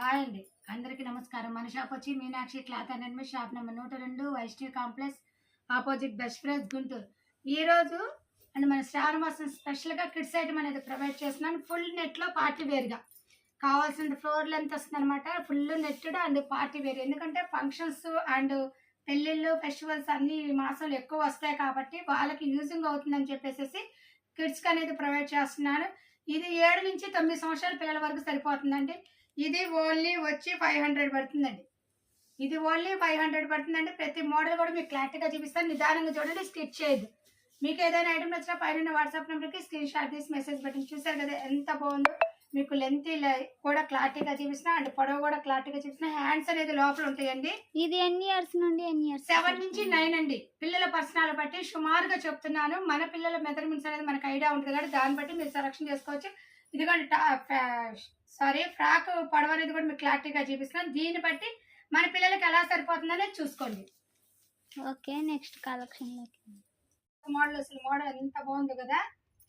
Hi అండి. అందరికీ నమస్కారం. మన షాప్ వచ్చి మీనాక్షి క్లాత్ అండ్ మీ షాప్ నెంబర్ నూట రెండు Vaishnavi complex opposite best friends Guntur. ఈరోజు అండ్ మన స్టార్ మాసం స్పెషల్గా కిడ్స్ ఐటమ్ అనేది ప్రొవైడ్ చేస్తున్నాను. ఫుల్ నెట్లో పార్టీ వేర్గా కావాల్సిన ఫ్లోర్ లెంత్ వస్తుంది అనమాట full netted and party wear ఎందుకంటే ఫంక్షన్స్ అండ్ పెళ్ళిళ్ళు ఫెస్టివల్స్ అన్నీ ఈ మాసంలో ఎక్కువ వస్తాయి కాబట్టి వాళ్ళకి యూజింగ్ అవుతుందని చెప్పేసి కిడ్స్కి అనేది ప్రొవైడ్ చేస్తున్నాను. ఇది ఏడు నుంచి తొమ్మిది సంవత్సరాల పిల్లల వరకు సరిపోతుందండి. ఇది ఓన్లీ వచ్చి ఫైవ్ హండ్రెడ్ పడుతుందండి. ఇది ఓన్లీ ఫైవ్ హండ్రెడ్ పడుతుందండి. ప్రతి మోడల్ కూడా మీకు క్లారిటీగా చూపిస్తాను. నిదానంగా చూడండి స్టిచ్ చేయదు మీకు ఏదైనా ఐటమ్ నచ్చినా పైన వాట్సాప్ నెంబర్కి స్క్రీన్ షాట్ తీసి మెసేజ్ పెట్టండి చూసారు కదా ఎంత బాగుందో. మీకు లెంత్ కూడా క్లారిటీగా చూపిస్తున్నా. అండ్ పొడవు కూడా క్లారిటీగా చూపిస్తున్నా. హ్యాండ్స్ అనేది లోపల ఉంటాయండి. ఇది ఎన్ని ఇయర్స్ నుండి ఎన్ని ఇయర్స్ సెవెన్ నుంచి నైన్ అండి. పిల్లల పర్సనాలు బట్టి సుమారుగా చెప్తున్నాను. మన పిల్లల మెజర్మెంట్స్ అనేది మనకు ఐడియా ఉంటుంది కాబట్టి దాన్ని బట్టి మీరు సెలక్షన్ చేసుకోవచ్చు. ఇదిగోండి సారీ ఫ్రాక్ పొడవ అనేది కూడా మీకు క్లారిటీగా చూపిస్తున్నాను. దీన్ని బట్టి మన పిల్లలకి ఎలా సరిపోతుందనేది చూసుకోండి. ఓకే నెక్స్ట్ కలెక్షన్లోకి. మోడల్ అసలు మోడల్ ఎంత బాగుంది కదా.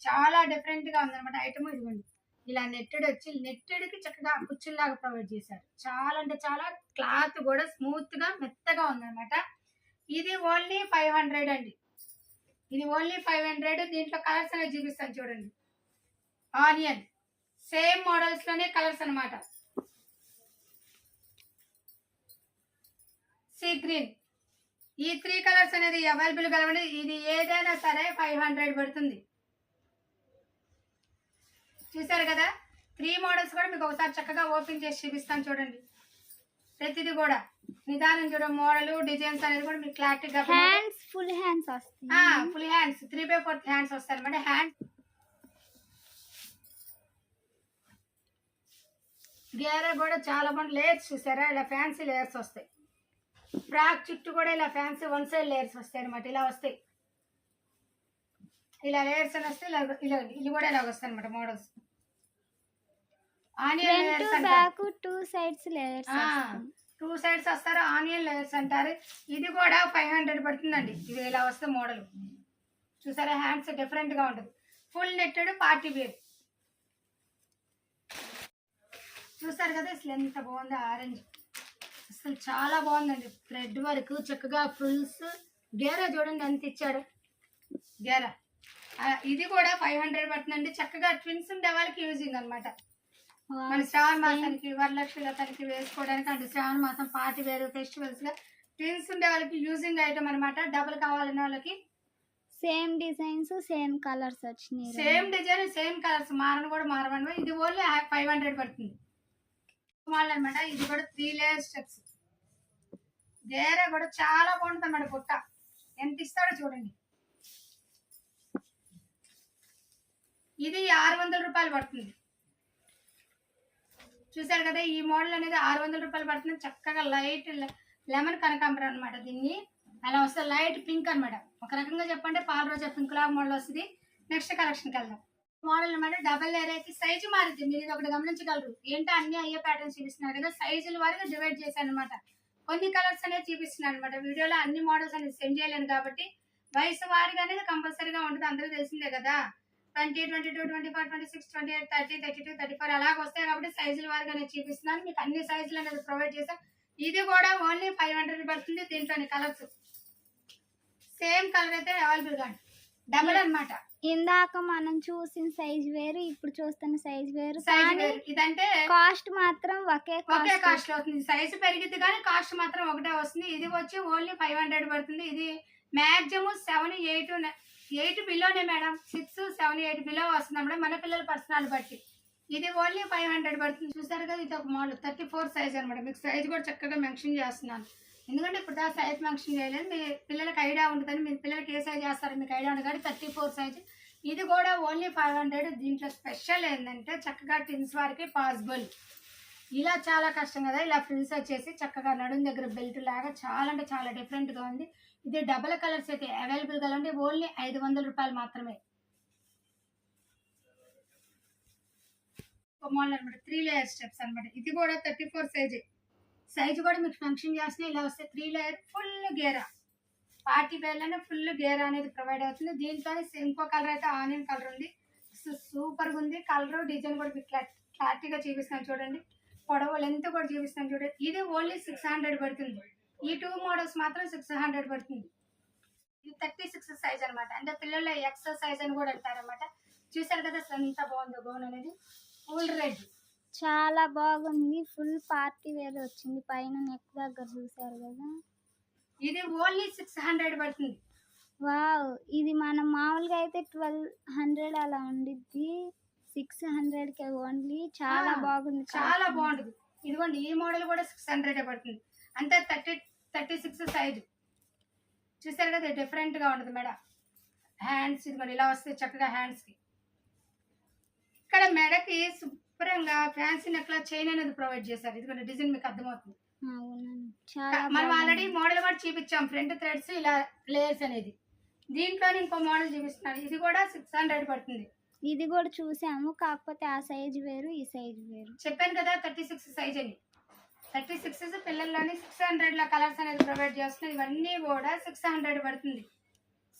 చాలా డిఫరెంట్గా ఉందన్నమాట ఐటమ్ ఇదిగోండి. ఇలా నెట్టెడ్ వచ్చి నెట్టెడ్కి చక్కగా కుచ్చుల్లాగా ప్రొవైడ్ చేశారు. చాలా అంటే చాలా క్లాత్ కూడా స్మూత్గా మెత్తగా ఉందన్నమాట. ఇది ఓన్లీ ఫైవ్ హండ్రెడ్ అండి. ఇది ఓన్లీ ఫైవ్ హండ్రెడ్ దీంట్లో కలర్స్ అనేది చూపిస్తాను చూడండి. ఆనియన్. సేమ్ మోడల్స్లోనే కలర్స్ అన్నమాట. Sea green. ఈ త్రీ కలర్స్ అనేది అవైలబుల్ కలవండి. ఇది ఏదైనా సరే ఫైవ్ హండ్రెడ్ పడుతుంది. చూసారు కదా? త్రీ మోడల్స్ కూడా మీకు ఒకసారి చక్కగా ఓపెన్ చేసి చూపిస్తాను చూడండి. ప్రతిదీ కూడా. నిదానం చూడ మోడల్ డిజైన్స్ అనేది కూడా మీకు క్లారిటీగా హ్యాండ్స్ ఫుల్ హ్యాండ్స్ వస్తాయి. Full hands three by fourth hands వస్తాయి అనమాట హ్యాండ్ గేరే కూడా చాలా బాగుంది లేయర్స్ చూసారా? ఇలా ఫ్యాన్సీ లేయర్స్ వస్తాయి. ఫ్రాక్ చుట్టూ కూడా ఇలా ఫ్యాన్సీ వన్ సైడ్ లేయర్స్ వస్తాయి అనమాట ఇలా వస్తాయి. ఇలా లేయర్స్ అని వస్తే ఇలా ఇలా ఇది కూడా ఇలా వస్తాయి అనమాట models onion layers two sides layers two sides వస్తారు? ఆనియన్ లేయర్స్ అంటారు. ఇది కూడా ఫైవ్ హండ్రెడ్ పడుతుందండి. ఇది ఇలా వస్తే మోడల్ చూసారా? హ్యాండ్స్ డిఫరెంట్గా ఉంటుంది. ఫుల్ నెట్టెడ్ పార్టీ వేర్ చూసారు కదా అసలు ఎంత బాగుంది ఆరెంజ్. అసలు చాలా బాగుందండి. థ్రెడ్ వర్క్ చక్కగా ఫుల్స్ గేరా చూడండి ఎంత ఇచ్చాడు. గేరా. ఇది కూడా ఫైవ్ హండ్రెడ్ పడుతుందండి. చక్కగా ట్విన్స్ ఉండే వాళ్ళకి యూజింగ్ అనమాట మన శ్రావణ మాసానికి వరలక్ష్మి వ్రతానికి వేసుకోవడానికి అంటే శ్రావణ మాసం పార్టీ వేరు ఫెస్టివల్స్గా ట్విన్స్ ఉండే వాళ్ళకి యూజింగ్ ఐటమ్ అనమాట డబుల్ కావాలనే వాళ్ళకి. సేమ్ డిజైన్స్ సేమ్ కలర్స్ వచ్చినాయి. సేమ్ డిజైన్ సేమ్ కలర్స్ మారను కూడా మారవను ఇది ఓన్లీ ఫైవ్ హండ్రెడ్ పడుతుంది. మోడల్ అనమాట ఇది కూడా త్రీ లేయర్ స్టెప్స్ వేరే కూడా చాలా బాగుంటుంది అన్నమాట బుట్ట. ఎంత ఇస్తాడో చూడండి. ఇది ఆరు వందల రూపాయలు పడుతుంది. చూసారు కదా ఈ మోడల్ అనేది ఆరు వందల రూపాయలు పడుతుంది. చక్కగా లైట్ లెమన్ కనకాంబరం అనమాట దీన్ని. అలా వస్తే లైట్ పింక్ అనమాట ఒక రకంగా చెప్పంటే పాల రోజా పింక్ లాగా మోడల్ వస్తుంది. నెక్స్ట్ కలెక్షన్కి వెళ్దాం. మోడల్ అనమాట డబల్ లేయర్ అయితే సైజు మారింది మీరు ఇది ఒకటి గమనించగలరు. ఏంటో అన్ని అయ్యే ప్యాటర్న్స్ చూపిస్తున్నారు కదా. సైజుల వారిగా డివైడ్ చేశాను అనమాట కొన్ని కలర్స్ అనేది చూపిస్తున్నాను అనమాట వీడియోలో అన్ని మోడల్స్ అనేది సెండ్ చేయలేను కాబట్టి వయసు వారిగా అనేది కంపల్సరీగా ఉంటుంది. అందరూ తెలిసిందే కదా. Twenty twenty two twenty four twenty six twenty eight thirty thirty two thirty four అలాగ వస్తాయి కాబట్టి సైజుల వారిగా నేను చూపిస్తున్నాను. మీకు అన్ని సైజులు అనేది ప్రొవైడ్ చేశాను ఇది కూడా ఓన్లీ ఫైవ్ హండ్రెడ్ పడుతుంది దీంట్లోని కలర్స్ సేమ్ కలర్ అయితే అవైలబుల్గా డబుల్ అన్నమాట. ఇందాక మనం చూసిన సైజ్ వేరు ఇప్పుడు చూస్తున్న సైజ్ వేరు. సైజ్ ఇదంటే కాస్ట్ మాత్రం ఒకే ఒకే కాస్ట్. అవుతుంది సైజు పెరిగింది కానీ కాస్ట్ మాత్రం ఒకటే వస్తుంది. ఇది వచ్చి ఓన్లీ ఫైవ్ హండ్రెడ్ పడుతుంది. ఇది maximum seven eight eight బిలోనే madam. Six seven eight below వస్తుంది మేడం మన పిల్లల పర్సనల్ బట్టి. ఇది ఓన్లీ ఫైవ్ హండ్రెడ్ పడుతుంది. చూసారు కదా ఇది ఒక మోడల్. థర్టీ ఫోర్ సైజ్ అనమాట. మీకు సైజ్ కూడా చక్కగా మెన్షన్ చేస్తున్నాను. ఎందుకంటే ఇప్పుడు దాకా సైజ్ ఫంక్షన్ చేయలేదు. మీ పిల్లలకి ఐడియా ఉంటుందని మీ పిల్లలకి ఏ సైజ్ చేస్తారు మీకు ఐడియా ఉంటుంది కానీ థర్టీ ఫోర్ సైజ్ ఇది కూడా ఓన్లీ ఫైవ్ హండ్రెడ్ దీంట్లో స్పెషల్ ఏంటంటే చక్కగా టిన్స్ వారికి పాసిబుల్ ఇలా చాలా కష్టం కదా. ఇలా ఫ్రిల్స్ వచ్చేసి చక్కగా నడుం దగ్గర బెల్ట్ లాగా చాలా అంటే చాలా డిఫరెంట్గా ఉంది. ఇది డబల్ కలర్స్ అయితే అవైలబుల్గా ఉంది. ఓన్లీ ఐదు వందల రూపాయలు మాత్రమే. మోడల్ అనమాట. త్రీ లేయర్ స్టెప్స్ అనమాట. ఇది కూడా థర్టీ ఫోర్ సైజ్ సైజు కూడా మీకు ఫంక్షన్ చేసిన ఇలా వస్తే త్రీ లేయర్ ఫుల్ గేరా. పార్టీ వేర్లోనే ఫుల్ గేర్ అనేది ప్రొవైడ్ అవుతుంది. దీంట్లోనే ఇంకో కలర్ అయితే ఆనియన్ కలర్ ఉంది. సూపర్గా ఉంది. కలర్ డిజైన్ కూడా మీకు క్లారిటీగా చూపిస్తాను చూడండి. పొడవు లెంత్ కూడా చూపిస్తాను చూడండి. ఇది ఓన్లీ సిక్స్ హండ్రెడ్ పడుతుంది. ఈ టూ మోడల్స్ మాత్రం సిక్స్ హండ్రెడ్ పడుతుంది. ఇది థర్టీ సిక్స్ సైజ్ అనమాట అంటే పిల్లల ఎక్సర్సైజ్ అని కూడా అంటారనమాట చూసారు కదా అసలు ఎంత బాగుందో గౌన్ అనేది. Full red. చాలా బాగుంది. ఫుల్ పార్టీ వేర్ వచ్చింది. పైన నెక్ దగ్గర చూసారు కదా. ఇది ఓన్లీ సిక్స్ హండ్రెడ్ పడుతుంది. వావ్ ఇది మనం మామూలుగా అయితే ట్వెల్వ్ హండ్రెడ్ అలా ఉండిద్ది. సిక్స్ హండ్రెడ్కి ఓన్లీ చాలా బాగుంది. చాలా బాగుంటుంది. ఇదిగోండి ఈ మోడల్ కూడా సిక్స్ హండ్రెడ్ పడుతుంది. అంటే థర్టీ థర్టీ సిక్స్ సైజు చూసారు కదా డిఫరెంట్గా ఉంటుంది మేడం. హ్యాండ్స్ ఇదిగోండి ఇలా వస్తాయి చక్కగా హ్యాండ్స్కి. ఇక్కడ మెడకి శుభ్రంగా ఫ్యాన్సీ నెక్ చైన్ అనేది ప్రొవైడ్ చేశారు. ఇదిగోండి డిజైన్ మీకు అర్థమవుతుంది. మనం ఆల్రెడీ. మోడల్ కూడా చూపించాం. ఫ్రంట్ థ్రెడ్స్ ఇలా లేయర్స్ అనేది. దీంట్లోనే ఇంకో మోడల్ చూపిస్తున్నాను ఇది కూడా సిక్స్ హండ్రెడ్ పడుతుంది. ఇది కూడా చూసాము. కాకపోతే ఆ సైజ్ వేరు ఈ సైజ్ వేరు. చెప్పాను కదా థర్టీ సిక్స్ సైజ్ అని. థర్టీ సిక్స్ పిల్లల్లోని సిక్స్ హండ్రెడ్లో కలర్స్ అనేది ప్రొవైడ్ చేస్తున్నాయి ఇవన్నీ కూడా సిక్స్ హండ్రెడ్ పడుతుంది.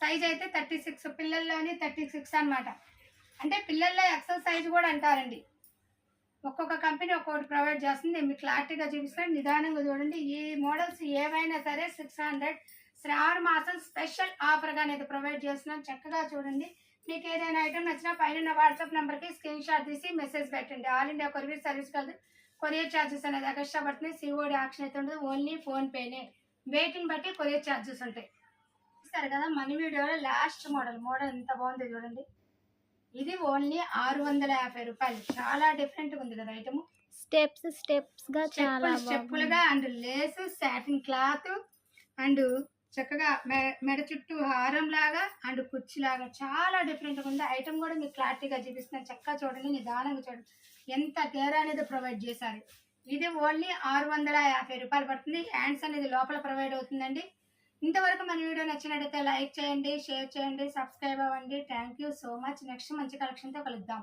సైజ్ అయితే థర్టీ సిక్స్ పిల్లల్లోని థర్టీ సిక్స్ అనమాట అంటే పిల్లల్లో ఎక్సెల్ సైజ్ కూడా అంటారండి. ఒక్కొక్క కంపెనీ ఒక్కొక్కటి ప్రొవైడ్ చేస్తుంది. మీకు క్లారిటీగా చూపిస్తాను. నిదానంగా చూడండి. ఈ మోడల్స్ ఏవైనా సరే సిక్స్ హండ్రెడ్ శ్రావణ మాసం స్పెషల్ ఆఫర్గా అనేది ప్రొవైడ్ చేస్తున్నాం. చక్కగా చూడండి. మీకు ఏదైనా ఐటమ్ నచ్చినా పైన వాట్సాప్ నెంబర్కి స్క్రీన్ షాట్ తీసి మెసేజ్ పెట్టండి. ఆల్ ఇండియా కొరియర్ సర్వీస్ కలిసి కొరియర్ ఛార్జెస్ అనేది ఎక్స్ట్రా పడుతుంది సిఓడి ఆప్షన్ అయితే ఉండదు. ఓన్లీ ఫోన్పేనే వెయిట్ని బట్టి కొరియర్ ఛార్జెస్ ఉంటాయి. సరే కదా? మన వీడియోలో లాస్ట్ మోడల్ మోడల్ ఎంత బాగుంది చూడండి. ఇది ఓన్లీ ఆరు వందల యాభై రూపాయలు. చాలా డిఫరెంట్గా ఉంది కదా ఐటమ్ స్టెప్స్ స్టెప్స్గా చాలా స్టెప్పులుగా and lace satin cloth and చక్కగా మెడ చుట్టూ హారం లాగా అండ్ కుర్చీ లాగా చాలా డిఫరెంట్గా ఉంది. ఐటమ్ కూడా మీకు క్లారిటీగా చూపిస్తున్నాను చక్కగా చూడండి నిదానంగా చూడండి. ఎంత తేడా అనేది ప్రొవైడ్ చేశారు. ఇది ఓన్లీ ఆరు వందల యాభై రూపాయలు పడుతుంది. హ్యాండ్స్ అనేది లోపల ప్రొవైడ్ అవుతుందండి. ఇంతవరకు మన వీడియో నచ్చినట్టయితే లైక్ చేయండి షేర్ చేయండి సబ్స్క్రైబ్ అవ్వండి. Thank you so much next మంచి కలెక్షన్తో కలుద్దాం.